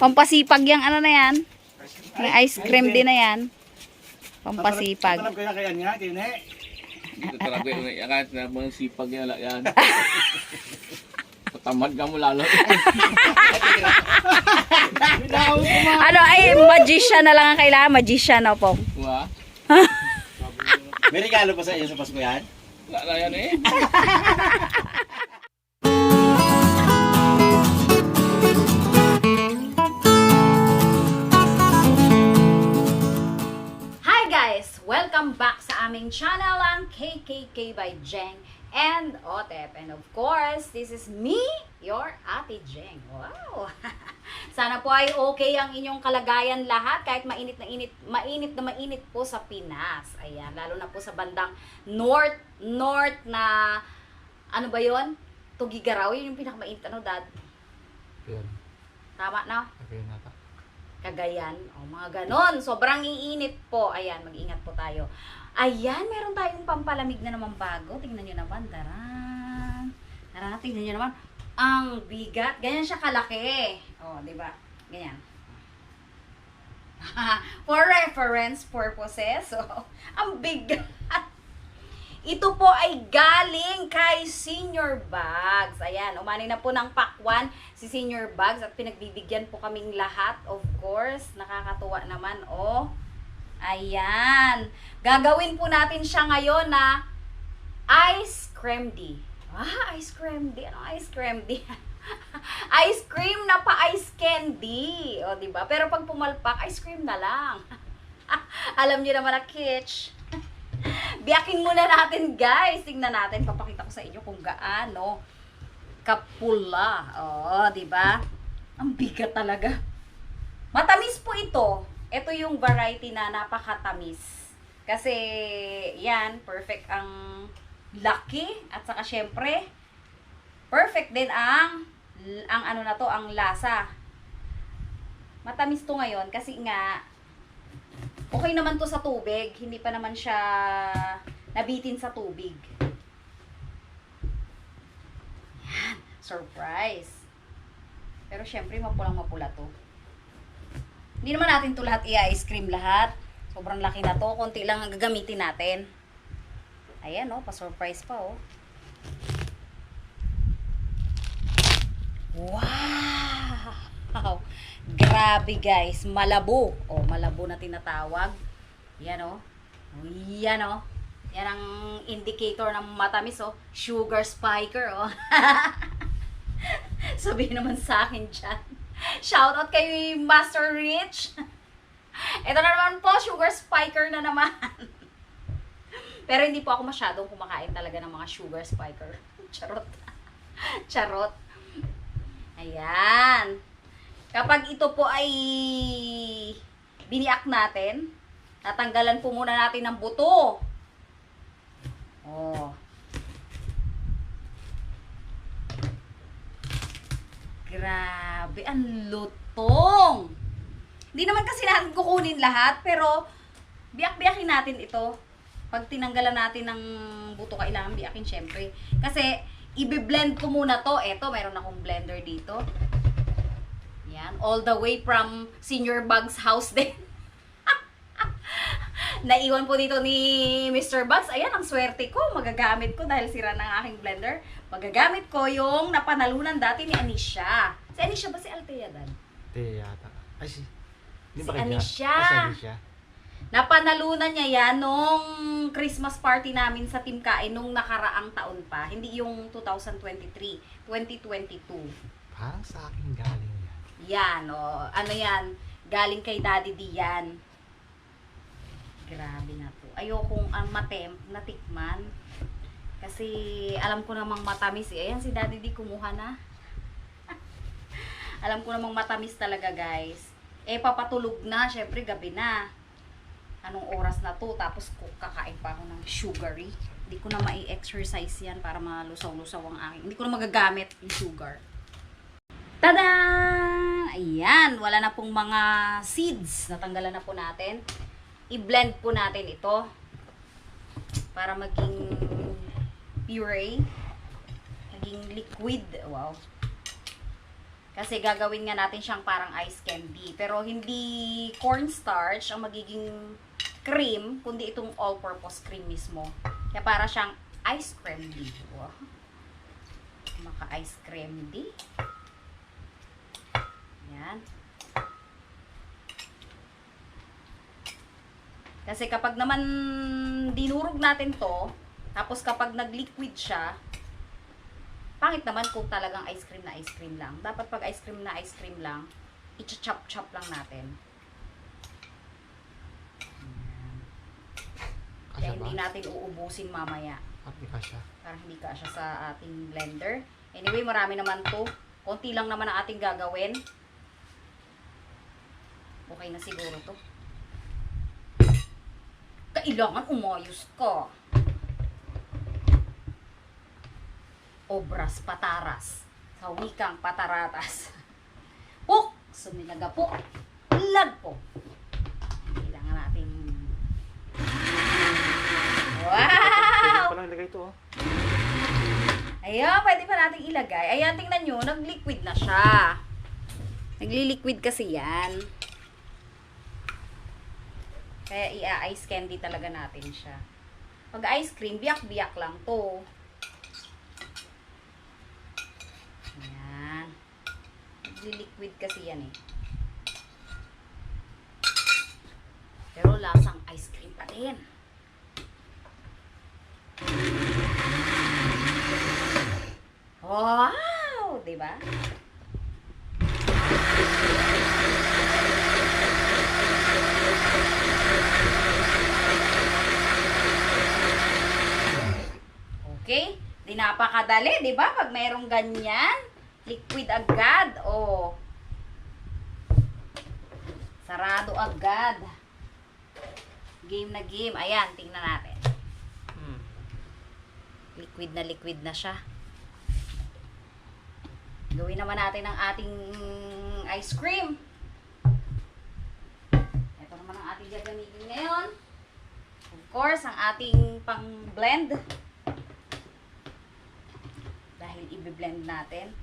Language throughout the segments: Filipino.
Pampasipag yung ano na yan. May ice cream din na yan. Pampasipag. Tatalab kaya kaya nga, kaya ne. Ito talaga yung iangat na mga sipag yan. yan. Patamad ka mo lalo. Ano ay, magician na lang ang kailangan. Magician na po. Wa? May regalo pa sa iyo sa Pasko yan? Wala na yan eh. Welcome back sa aming channel ang KKK by Jeng and Otep. And of course, this is me, your Ate Jeng. Wow! Sana po ay okay ang inyong kalagayan lahat kahit mainit na init, mainit na mainit po sa Pinas. Ayan, lalo na po sa bandang north, north na ano ba yon? Tugigaraw, yun yung pinakamainit ano dad? Yan. Tama na? Okay na ta. Cagayan. O, mga ganon. Sobrang iinit po. Ayan, mag-ingat po tayo. Ayan, meron tayong pampalamig na naman bago. Tingnan nyo naman. Daran. Daran, tingnan nyo naman. Ang bigat. Ganyan siya kalaki. O, di ba? Ganyan. For reference purposes. So, ang bigat. Ito po ay galing kay Senior Bags. Ayan, umani na po ng pakwan si Senior Bags at pinagbibigyan po kaming lahat, of course. Nakakatuwa naman, oh. Ayan. Gagawin po natin siya ngayon na ice cream D. Ah, ice cream D. Ano ice cream D? ice cream na pa ice candy. O, di ba? Pero pag pumalpak, ice cream na lang. Alam niyo naman na kitsch. Biyakin muna natin, guys. Tingnan natin. Papakita ko sa inyo kung gaano kapula. Oo, di ba? Ang bigat talaga. Matamis po ito. Ito yung variety na napakatamis. Kasi, yan, perfect ang laki. At saka, syempre, perfect din ang, ang ano na to, ang lasa. Matamis to ngayon kasi nga, okay naman to sa tubig. Hindi pa naman siya nabitin sa tubig. Yan. Surprise. Pero syempre, mapulang mapula to. Hindi naman natin to lahat i-ice cream lahat. Sobrang laki na to. Konti lang ang gagamitin natin. Ayan, oh. Pa-surprise pa, oh. Wow! Grabe, guys. Malabo. Oh, malabo na tinatawag. Yan. Oh, Yan, oh. Yan ang indicator ng matamis, oh. Sugar spiker, oh. Sabihin naman sa akin dyan. Shoutout kay Master Rich. Ito na naman po, sugar spiker na naman. Pero hindi po ako masyadong kumakain talaga ng mga sugar spiker. Charot. Charot. Ayan. Kapag ito po ay biniak natin, tatanggalan po muna natin ng buto. Oh. Grabe, ang lutong. Hindi naman kasi natin kukunin lahat, pero biyak-biyakin natin ito. Pag tinanggalan natin ng buto, kailangan biyakin syempre. Kasi, ibe-blend ko muna to. Eto, meron akong blender dito. Yan, all the way from Senior Bugs house din. Naiwan po dito ni Mr. Bugs. Ayan, ang swerte ko. Magagamit ko dahil sira ng aking blender. Magagamit ko yung napanalunan dati ni Anisha. Si Anisha ba si Althea Dan? Te yata. Ay si. Si Anisha. Ah, si Anisha. Napanalunan niya yan nung Christmas party namin sa Team Kain nung nakaraang taon pa. Hindi yung 2023, 2022. Parang sa akin galing Yan, o. Ano yan? Galing kay Daddy D yan. Grabe na to. Ayokong ang matem, natikman. Kasi alam ko namang matamis eh. Ayan si Daddy D kumuha na. alam ko namang matamis talaga guys. Eh papatulog na, syempre gabi na. Anong oras na to? Tapos kakain pa ako ng sugary. Hindi ko na mai-exercise yan para malusaw-lusaw ang aking. Hindi ko na magagamit yung sugar. Tada! Ayan, wala na pong mga seeds. Natanggalan na po natin. I-blend po natin ito para maging puree. Maging liquid. Wow. Kasi gagawin nga natin siyang parang ice candy. Pero hindi cornstarch ang magiging cream, kundi itong all-purpose cream mismo. Kaya para siyang ice cream di. Wow. Maka-ice cream di. Yan. Kasi kapag naman dinurog natin to, tapos kapag nag-liquid siya, pangit naman kung talagang ice cream na ice cream lang. Dapat pag ice cream na ice cream lang, i-chop-chop lang natin. Kaya hindi natin uubusin mamaya. Happy kasya. Para hindi kasya sa ating blender. Anyway, marami naman to. Konti lang naman ang ating gagawin. Okay na siguro to. Kailangan umayos ka. Obras pataras. Sa wikang pataratas. Puk! Suminaga po. Lag po. Kailangan natin... Wow! Pwede ilagay ito oh. Ayan, pwede pa natin ilagay. Ayan, tingnan nyo, nag-liquid na siya. Nagli-liquid kasi yan. Kaya i-ice candy talaga natin siya. Pag ice cream, biyak-biyak lang to. Ayan. Nagli-liquid kasi yan eh. Pero lasang ice cream pa din. Wow! Di ba? Okay? Di napakadali, di ba? Pag mayroong ganyan, liquid agad. Oh. Sarado agad. Game na game. Ayan, tingnan natin. Hmm. Liquid na liquid na siya. Gawin naman natin ang ating ice cream. Ito naman ang ating gagamitin ngayon. Of course, ang ating pang blend. Dahil i-blend natin.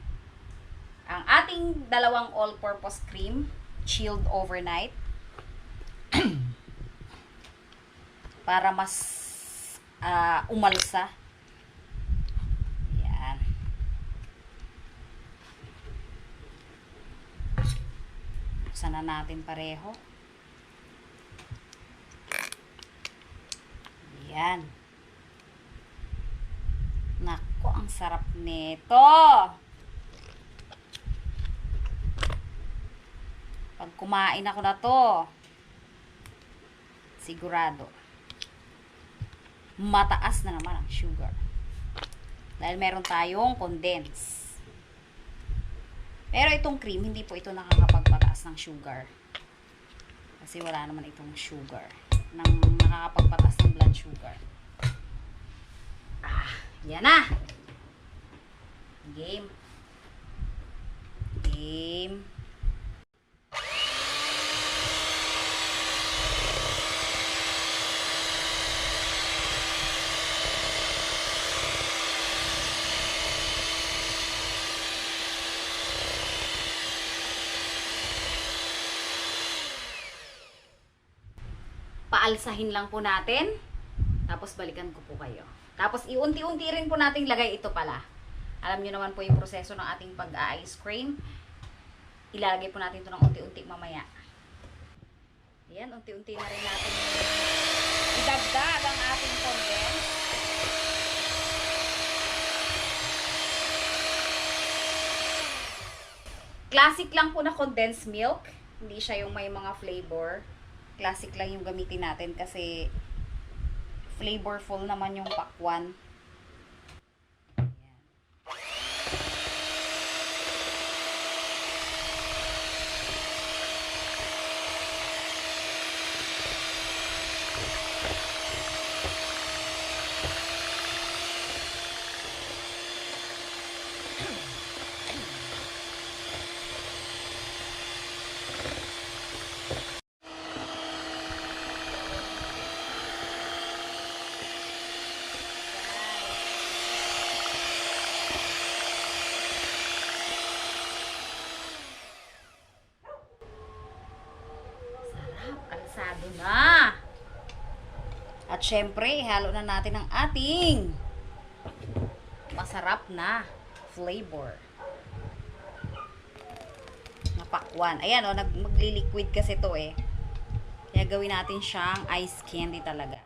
Ang ating dalawang all-purpose cream, chilled overnight. para mas ah, umalsa. Yan. Buksan na natin pareho. Yan. Nako, ang sarap nito. Pag kumain ako na to, sigurado, mataas na naman ang sugar. Dahil meron tayong condense. Pero itong cream, hindi po ito nakakapagpataas ng sugar. Kasi wala naman itong sugar. Nang nakakapagpataas ng blood sugar. Ah, yan na. Game. Game. paalsahin lang po natin. Tapos balikan ko po kayo. Tapos iunti-unti rin po nating lagay ito pala. Alam niyo naman po yung proseso ng ating pag-ice cream. Ilalagay po natin ito ng unti-unti mamaya. Ayan, unti-unti na rin natin idagdag ang ating condense. Classic lang po na condensed milk. Hindi siya yung may mga flavor. Classic lang yung gamitin natin kasi flavorful naman yung pakwan. Ayan. Yan. Pasado na. At syempre, ihalo na natin ang ating masarap na flavor. Na pakwan. Ayan o, nag magli-liquid kasi to eh. Kaya gawin natin siyang ice candy talaga.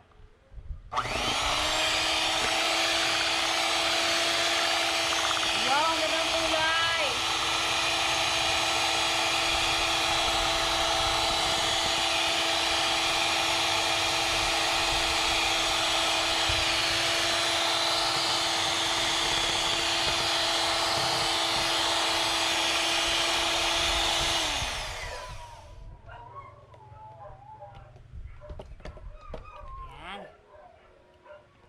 Wow, ang ganda ng kulay! Yan.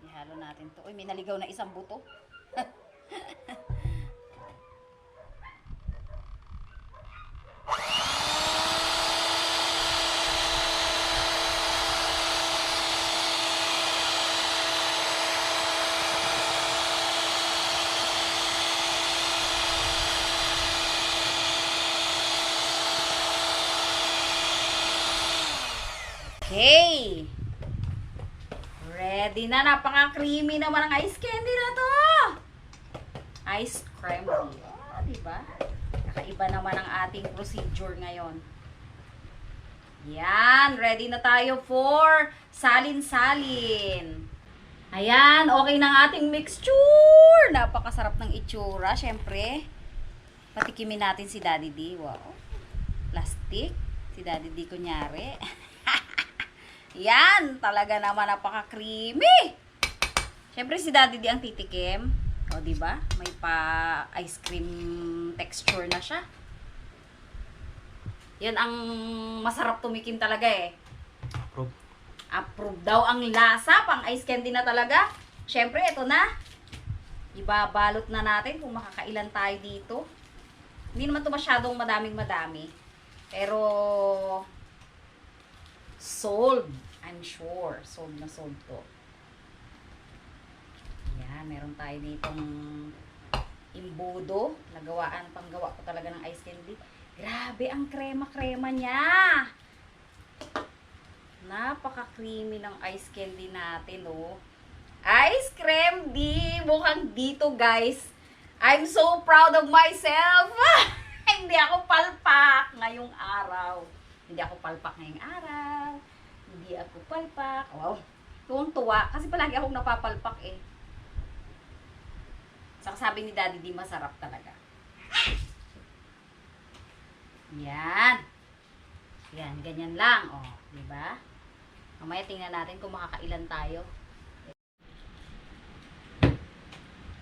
Ihalo natin to. Uy, may naligaw na isang buto. Okay. Ready na. Napaka-creamy naman ang ice candy na to. Ice cream. Ah, diba? Kakaiba naman ang ating procedure ngayon. Yan. Ready na tayo for salin-salin. Ayan. Okay na ang ating mixture. Napakasarap ng itsura. Siyempre. Patikimin natin si Daddy D. Wow. Plastic. Si Daddy D kunyari. Yan, talaga naman napaka-creamy. Siyempre si Daddy di ang titikim. O, di ba? May pa ice cream texture na siya. Yan ang masarap tumikim talaga eh. Approve. Approve daw ang lasa, pang ice candy na talaga. Siyempre, ito na. Ibabalot na natin kung makakailan tayo dito. Hindi naman to masyadong madaming madami. Pero, sold. I'm sure. Sold na sold to. Yan, meron tayo ditong imbudo. Nagawaan, panggawa ko talaga ng ice candy. Grabe ang krema-krema niya. Napaka-creamy ng ice candy natin, oh. Ice cream di mukhang dito, guys. I'm so proud of myself. Hindi ako palpak ngayong araw. Hindi ako palpak ngayong araw. Hindi ako palpak. Wow. Tuwang-tuwa. Kasi palagi akong napapalpak eh. Saka sabi ni Daddy, di masarap talaga. Yan. Yan, ganyan lang. O, di ba? Mamaya tingnan natin kung makakailan tayo.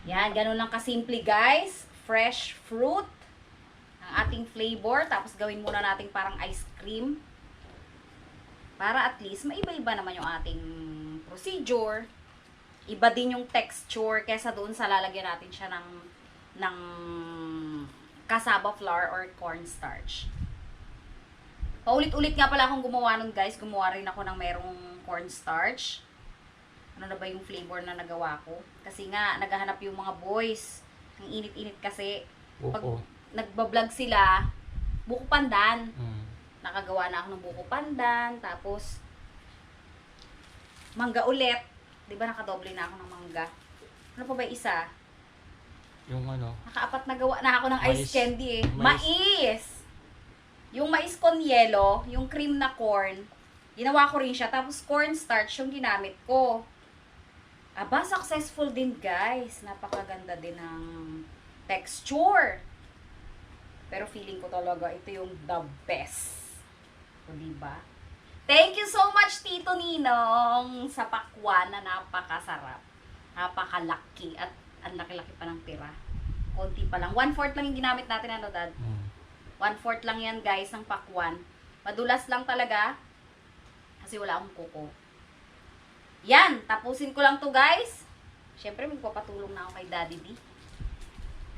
Yan, ganun lang kasimple guys. Fresh fruit. Ang ating flavor. Tapos gawin muna natin parang ice cream. Para at least maiba-iba naman yung ating procedure. Iba din yung texture kesa doon sa lalagyan natin siya ng ng cassava flour or cornstarch. Paulit-ulit nga pala akong gumawa nun guys. Gumawa rin ako ng merong cornstarch. Ano na ba yung flavor na nagawa ko? Kasi nga, naghahanap yung mga boys. Ang init-init kasi. Pag Buko. nagbablog sila, buko pandan. Mm. Nakagawa na ako ng buko pandan. Tapos, mangga ulit. Di ba nakadoble na ako ng mangga? Ano pa ba yung isa? Yung ano, Nakaapat na gawa na ako ng ice Mais. candy eh. Mais. Mais! Yung mais con yelo, yung cream na corn, ginawa ko rin siya. Tapos cornstarch yung ginamit ko. Aba, successful din guys. Napakaganda din ng texture. Pero feeling ko talaga ito yung the best. O, diba? Thank you so much, Tito Ninong, sa pakwan na napakasarap. Napakalaki at ang laki-laki pa ng tira. Konti pa lang. One-fourth lang yung ginamit natin, ano, Dad? mm. One-fourth lang yan, guys, ng pakwan. Madulas lang talaga. Kasi wala akong kuko. Yan, tapusin ko lang to guys. Siyempre, magpapatulong na ako kay Daddy D.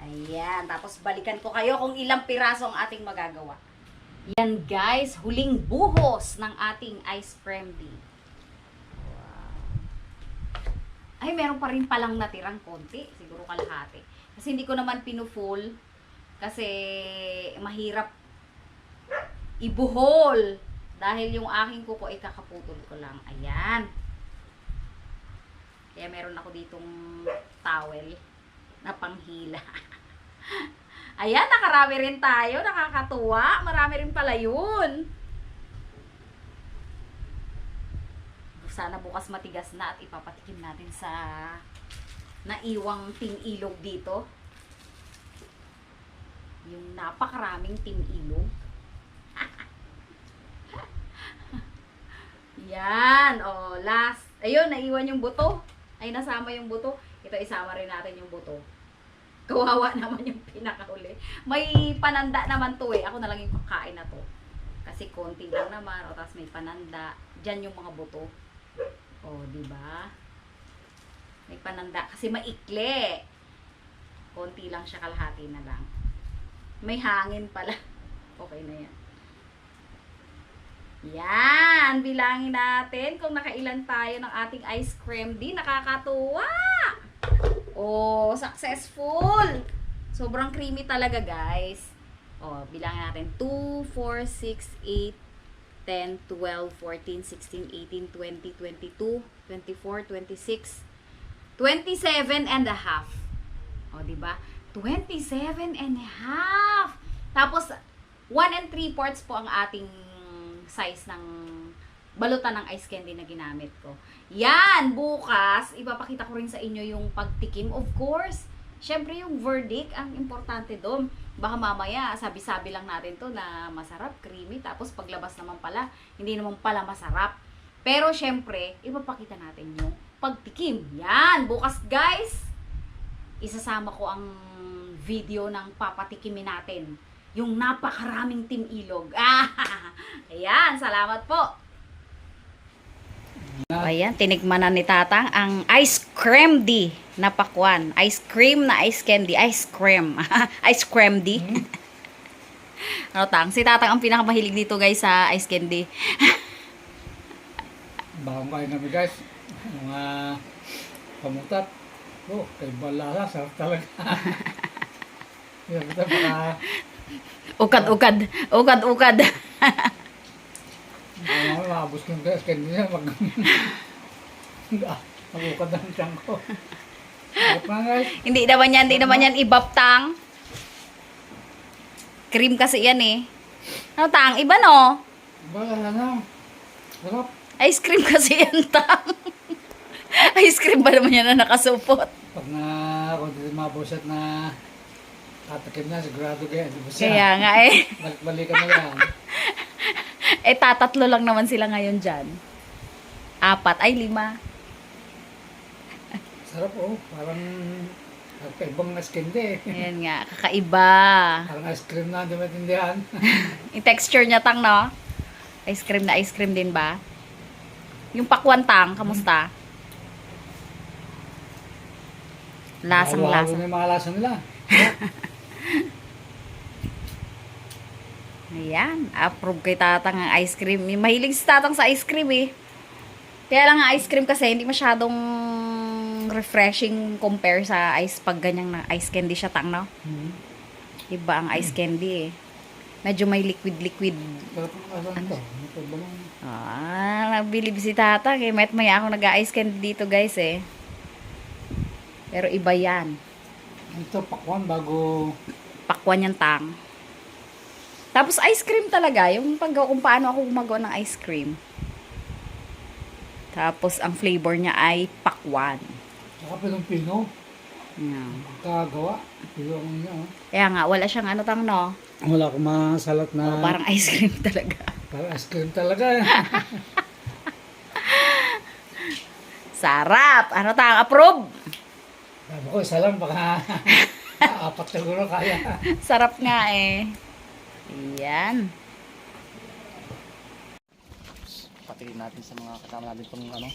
Ayan, tapos balikan ko kayo kung ilang piraso ang ating magagawa. Yan guys, huling buhos ng ating ice cream D. Wow. Ay, meron pa rin palang natirang konti. Siguro kalahati. Kasi hindi ko naman pinufull. Kasi mahirap ibuhol Dahil yung aking kuko ay kakaputol ko lang. Ayan. Kaya meron ako ditong towel na panghila. Ayan, nakarami rin tayo. Nakakatuwa. Marami rin pala yun. Sana bukas matigas na at ipapatikim natin sa naiwang ting ilog dito. Yung napakaraming ting ilog. Yan. O, last. Ayun, naiwan yung buto. Ay, nasama yung buto. Ito, isama rin natin yung buto. Kawawa naman yung pinakauli. May pananda naman to eh. Ako na lang yung kakain na to. Kasi konti lang naman. O, tapos may pananda. Diyan yung mga buto. O, di ba? May pananda. Kasi maikli. Konti lang siya, kalahati na lang. May hangin pala. Okay na yan. Yan! Bilangin natin kung nakailan tayo ng ating ice cream. Di, nakakatuwa! Oh, successful! Sobrang creamy talaga, guys. Oh, bilangin natin. 2, 4, 6, 8, 10, 12, 14, 16, 18, 20, 22, 24, 26, 27 and a half. O, di ba? 27 and a half. Tapos, 1 and 3 parts po ang ating size ng balutan ng ice candy na ginamit ko. Yan! Bukas, ipapakita ko rin sa inyo yung pagtikim. Of course, syempre yung verdict, ang importante doon. Baka mamaya, sabi-sabi lang natin to na masarap, creamy, tapos paglabas naman pala, hindi naman pala masarap. Pero syempre, ipapakita natin yung pagtikim. Yan! Bukas guys, isasama ko ang video ng papatikimin natin. Yung napakaraming Team Ilog. Ah, ayan, salamat po. Ayan, tinikman na ni Tatang ang ice cream di na pakwan. Ice cream na ice candy. Ice cream. ice cream di. ano tang? Si Tatang ang pinakamahilig dito guys sa ice candy. Bagong kain kami guys. Mga pamutat. Oh, kay balala. Sarap talaga. Ito baka Ukad-ukad. Ukad-ukad. Naman maabos ko yung guys. Kaya hindi na mag... Magukad ng tiyan ko. Sarap na guys. hindi naman yan, hindi naman yan ibaptang. Cream kasi yan eh. Ano tang? Iba no? Balala na. Sarap. Ice cream kasi yan tang. Ice cream ba naman yan na nakasupot? Pag na kung hindi mabusat na tatakim na, sigurado kaya. Di ba siya? Kaya nga eh. Balik-balikan na yan. Eh, tatatlo lang naman sila ngayon dyan. Apat, ay lima. Sarap oh. Parang ibang ice candy. Ayan nga, kakaiba. Parang ice cream na, di maintindihan. Yung texture niya, tang, no? Ice cream na ice cream din ba? Yung pakwan, tang, kamusta? Lasang Halo-halo lasa. na yung mga lasa nila. Ayan, approve kay tatang ang ice cream. Mahilig si tatang sa ice cream eh. Kaya lang ang ice cream kasi hindi masyadong refreshing compare sa ice pag ganyang na ice candy siya tang, no? Hmm. Iba ang ice candy eh. Medyo may liquid-liquid. Lang? Ah, nabilib si tata. Kaya met maya ako nag-ice candy dito guys eh. Pero iba yan. Ito, pakwan bago... Pakwan yan tang. Tapos ice cream talaga. Yung pag kung paano ako gumagawa ng ice cream. Tapos ang flavor niya ay pakwan. Saka pilong-pino. Yan. Kagawa. Pilong niya. Oh. Kaya nga, wala siyang ano tang no. Wala akong masalat Oh, na... parang ice cream talaga. Parang ice cream talaga. eh. Sarap! Ano tang? Approve! Sabi ko, isa lang baka... apat siguro kaya. Sarap nga eh. Ayan. Patikin natin sa mga kasama natin itong ano,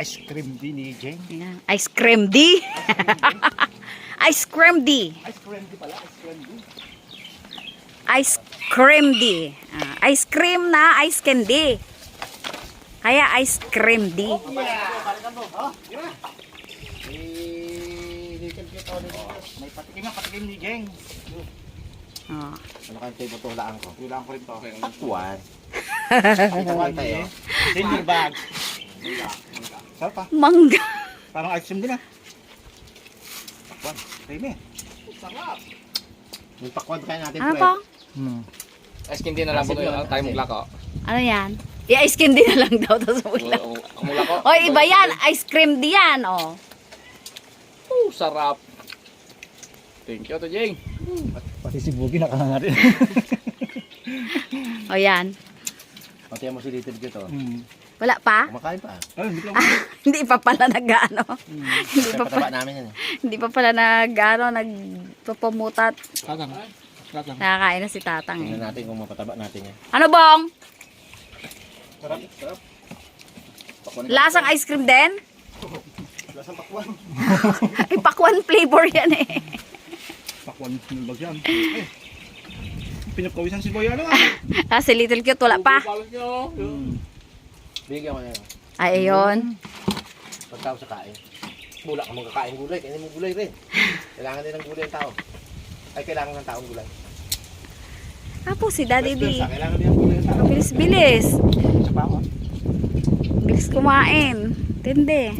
ice cream din ni Jane. Ayan. Ice cream D. ice cream D. Ice cream din pala, ice cream din. Ice cream D. Ah, ice cream na ice candy. Kaya ice cream D. Eh, dito kita May patikin nga, patikin ni Jane. Oh. Ano kang tayo ito hulaan ko? Hulaan ko rin to. Ito nga tayo. Senior bags. Sarap pa. Mangga. Parang ice cream din ah. Pakwan. Creamy. Sarap. Yung pakwan kaya natin Ano pre. po? Hmm. Ice cream din na lang po tayo asin. mugla ko. Ano yan? I-ice cream din na lang daw sa mula. Mula ko. O, iba yan. Ice cream di yan, oh. Oh, sarap. Thank you, to Jing. Pati si Bugi nakakanga rin. O, yan. Pati mo si Little Kit oh. Hmm. Wala pa? Kumakain pa. Ay, hindi lang. hindi pa pala nag-ano. hindi pa pala, namin yan eh. hindi pa pala nag-ano, nagpapumutat. Tatang. Tatang. Nakakain na si Tatang Tingnan eh. natin kung mapataba natin yan. Ano bong? Sarap. Sarap. Lasang ice cream din? Lasang pakwan. Ipakwan flavor yan eh. Pakwan ng bag yan. Ay. Pinapkawisan si Boy ano ah. Ah, si Little Cute wala pa. Balot nyo. Bigyan mo na yan. Ay, ayun. Pagtao sa kain. Mula ka magkakain gulay. Kainin mo gulay rin. Kailangan din ng gulay ang tao. Ay, kailangan ng taong gulay. Apo si Daddy D. versa, Kailangan din ng gulay ang tao. Bilis-bilis. Sa. Bilis kumain. Tindi.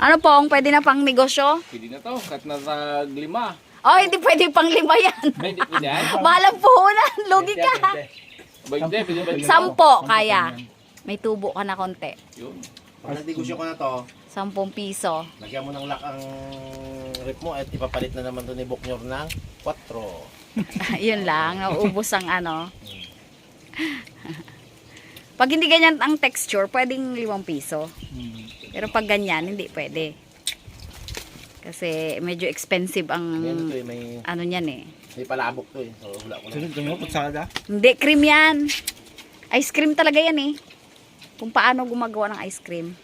Ano pong, pwede na pang negosyo? Pwede na to. Kahit nasa lima. Oh, hindi pwede pang lima yan. Hindi pwede yan. Balang puhunan. Lugi ka. Hindi. Sampo, kaya. May tubo ka na konti. Yun. Pag nagdegosyo ko na to, Sampung piso. lagyan mo ng lock ang rip mo at ipapalit na naman to ni Boknyor ng 4. Yun lang. Nauubos ang ano. Pag hindi ganyan ang texture, pwedeng limang piso. Pero pag ganyan, hindi pwede. Kasi medyo expensive ang Yan to eh, may, ano niyan eh. may palabok to eh. So, hula ko ganyan, patsada. Hindi, cream yan. Ice cream talaga yan eh. Kung paano gumagawa ng ice cream.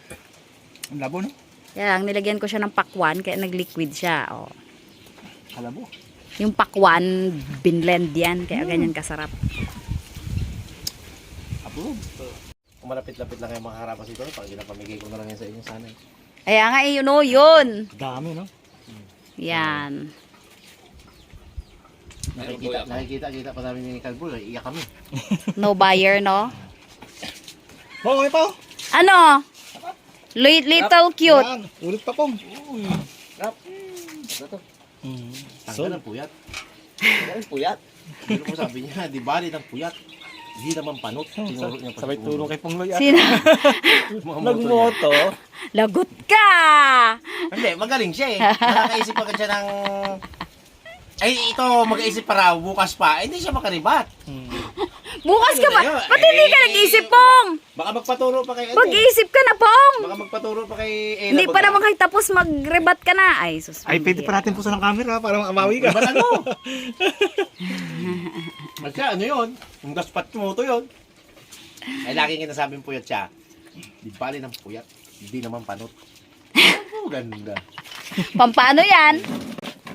Ang labo, no? Kaya lang, nilagyan ko siya ng pakwan, kaya nag-liquid siya. Oh. Kalabo. Yung pakwan, binlend yan, kaya ganyan kasarap. Abo. Kung malapit-lapit lang kayo makaharapan dito, pag ginapamigay ko na lang yan sa inyo sana eh. Kaya nga eh, yun o, yun. Dami, no? Yan. Nakikita, nakikita, kita pa namin ni Calbulo, iyak kami. No buyer, no? Oh, may pa. Ano? Li- Little cute. Yan, ulit pa pong. Sarap. Ito to. Tanggal ng puyat. Ay, puyat. Pero po sabi niya, di bali ng puyat. Hindi naman panot. Tinuro niya pa Sabay sa turo kay Pongloy. Sino? Nagmoto. Lagot ka! Hindi, magaling siya eh. Nakakaisip pa siya ng... Ay, ito, mag-iisip pa raw, bukas pa. Eh, hindi siya makaribat. Bukas ka ba? Ano na yun? Ba't hindi ka Eh, nag-isip, Pong? Baka magpaturo pa kay... ano eh. Mag-iisip ka na, Pong! Baka magpaturo pa kay... Ella Hindi pa Baga. naman kayo tapos mag-rebat ka na. Ay, sus. Ay, pwede pa natin pusa ng camera para amawi ka. Ba't ano? At siya, ano yun? Yung gaspat mo to yun. Ay, laging kinasabing puyat siya. Di bali ng puyat. Hindi naman panot. Oh, ganda. Pampano yan?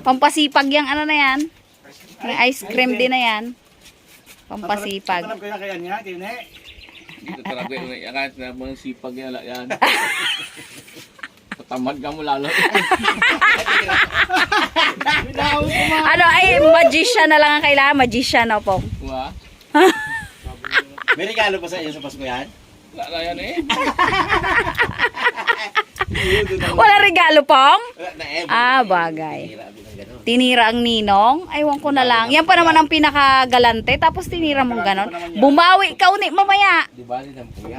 Pampasipag yung ano na yan? Yung ice cream din na yan. Pampasipag. kaya kaya niya, kine. Dito talaga yung iangat na mga sipag yan. Tatamad ka mo lalo. Ano, ay, magician na lang ang kailangan. Magician, no, Pong? Diba? May regalo pa sa iyo sa Pasko yan? Wala na yan eh. Wala regalo, Pong? Wala na eh. Ah, bagay. Tinira ang ninong. Aywan ko na lang. Yan pa naman ang pinakagalante. Tapos tinira mo ganon. Bumawi ka uni mamaya.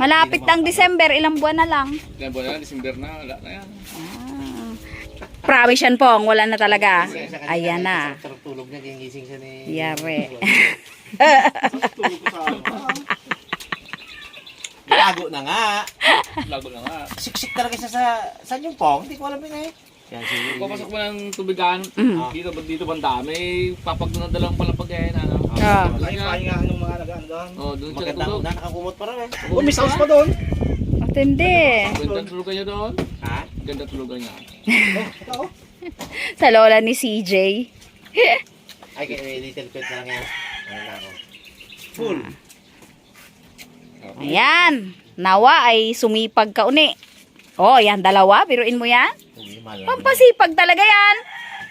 Malapit ang December. Ilang buwan na lang. Yan buwan na lang, December na. Wala na yan. Ah. Promise yan, Pong. Wala na talaga. Ayan na. Tulog niya, gingising siya ni... Yari. Lago na nga. Lago na nga. Siksik talaga siya sa... Saan yung pong? Hindi ko alam yun eh. Yan, si... Papasok mo ng tubigan. Mm. Dito, dito banda. May papag na dalawang palapag yan. Ano? Ah. Ay, pahingahan ng mga nagaan doon. Oh, doon siya Maganda natulog. na, nakakumot pa rin eh. Oh, may sauce pa doon. Matindi. Ganda tulugan niya doon. Ha? Ganda tulugan niya. Sa lola ni CJ. Ay, kay little pet na lang yan. Ano na ako. Full. Ayan. Nawa ay sumipag ka uni. Oh, yan dalawa. Biruin mo yan. Mahal na. Pampasipag talaga yan.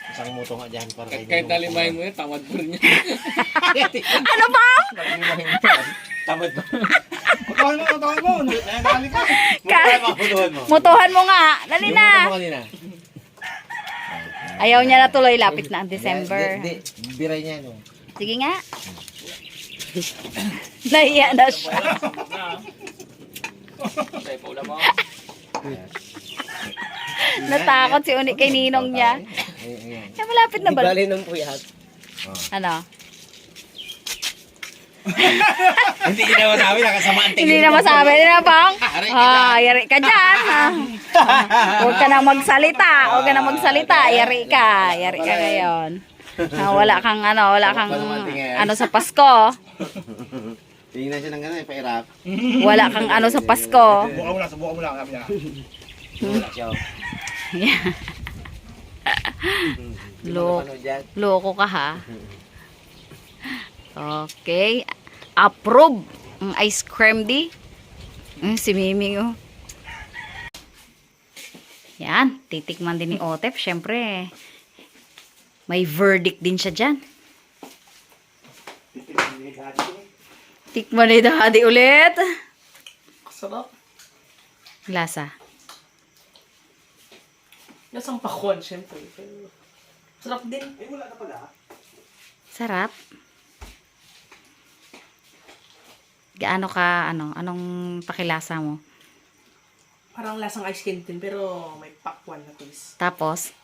Isang moto nga dyan para Kahit, kahit nalimahin mo yun, tamad pa rin yan. Ano ba? Tamad ba? Mutuhan mo, mutuhan mo. Nagaling ka. Mutuhan mo, mutuhan mo. Mutuhan mo nga. Dali na. mutuhan mo kanina. Ayaw niya na tuloy. Lapit na ang December. Hindi, hindi. Biray niya, no. Sige nga. Nahiya na siya. Tayo pa ulam mo. Natakot si Uni kay ninong niya. Ayan, ayan. Kaya malapit na ba? ng puyat. Ano? Hindi niya naman sabi, nakasamaan tingin. Hindi na masabi na bang? Ah, yari ka dyan. ah. Huwag ka na magsalita. Huwag ka na magsalita. Yari ka. Yari ka ngayon. Ah, wala kang ano, wala kang ano sa Pasko. Tingnan siya ng gano'n, pairap. Wala kang ano sa Pasko. Buka mo lang, subukan mo lang kami na. Wala siya. Yeah. Lo loko ka ha. Okay. Approve. Ang ice cream di. Mm, si Miming oh. Yan. Titikman din ni Otep. Siyempre. May verdict din siya dyan. Tikman ni Daddy ulit. Sarap. Lasa. Lasang pakwan, syempre. Pero, sarap din. Sarap. Gaano ka, ano, anong pakilasa mo? Parang lasang ice cream din, pero may pakwan na taste. Tapos,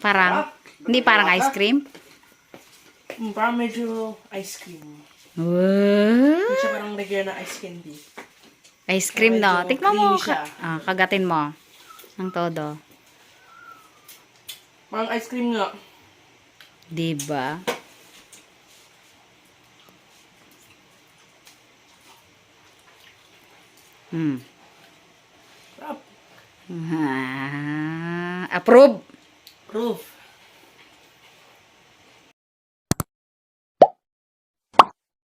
parang, hindi parang ice cream? Mm, parang medyo ice cream. What? Hindi siya parang regular na ice candy. Ice cream, no? Tikman mo. Ka- ah, kagatin mo. Ang todo. Parang ice cream nga. Diba? Hmm. Sarap. Ah, approve. Proof.